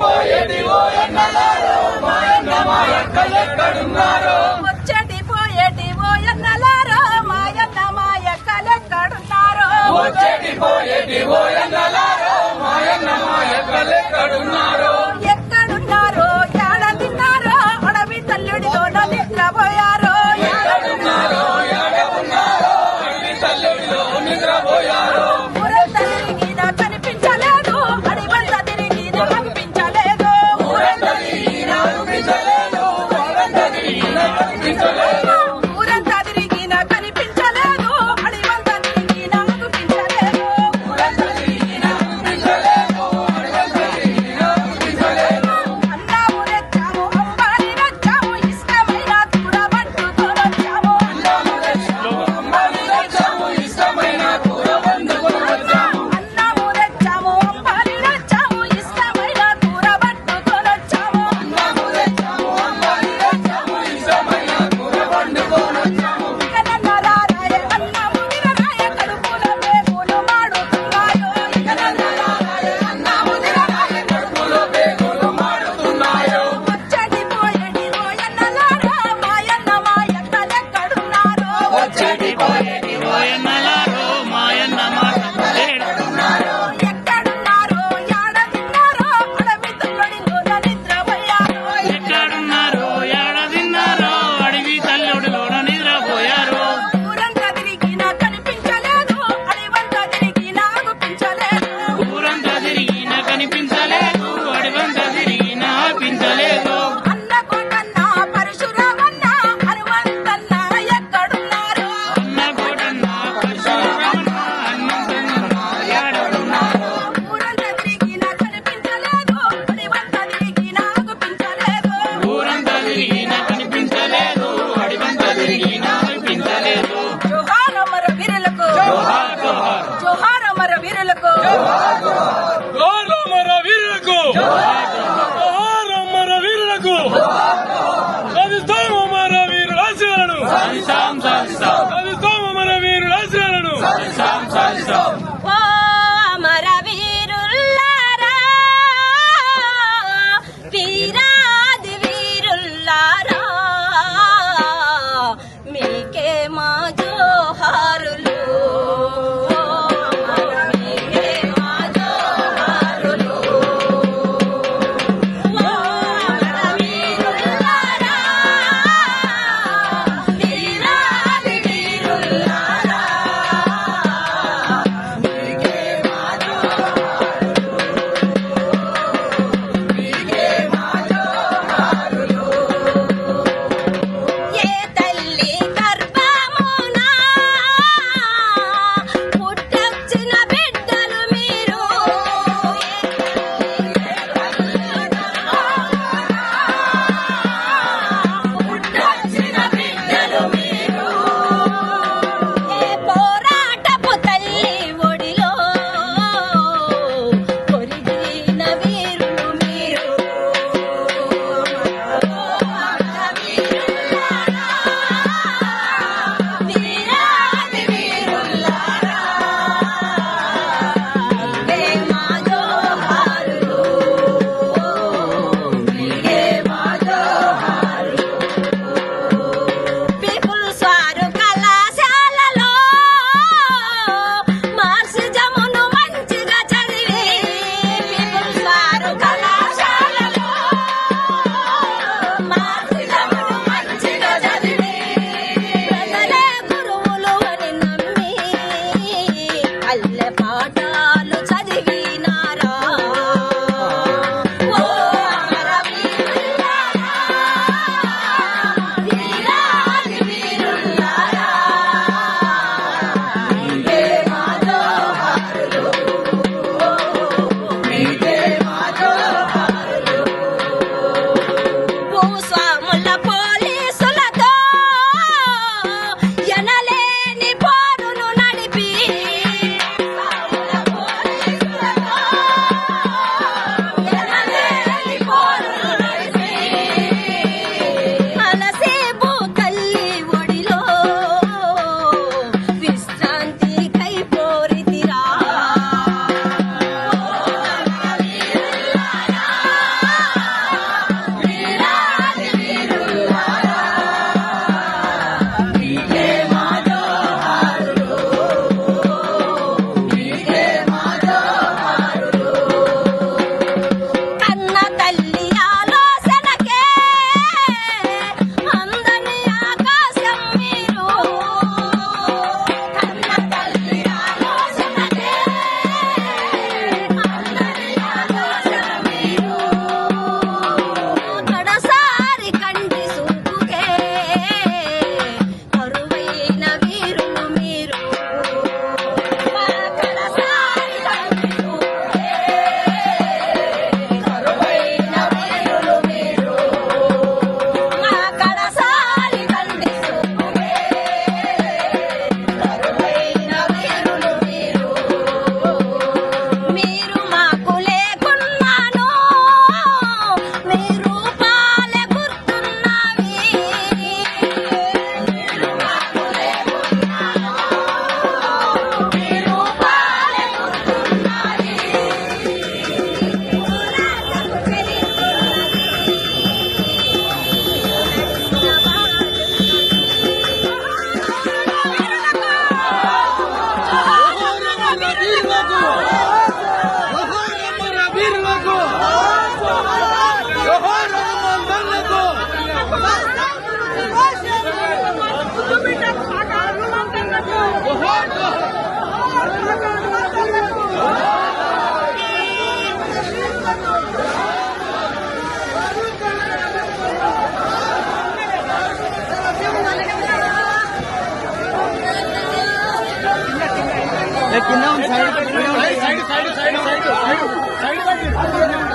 పోయేది ఓ ఎన్నలారో మాయన్న మాయక్కలెక్కడున్నారో వచ్చేటి పోయేటి ఓ ఎన్నలారో మాయన్న మాయక్కలెక్కడున్నారో వచ్చేటి పోయేటి ఓ ఎన్నలారో మాయన్న మాయక్కలెక్కడున్నారో ఎక్కడున్నారో Chitty boy, salí. do. కింద ఉంది side side side side side side side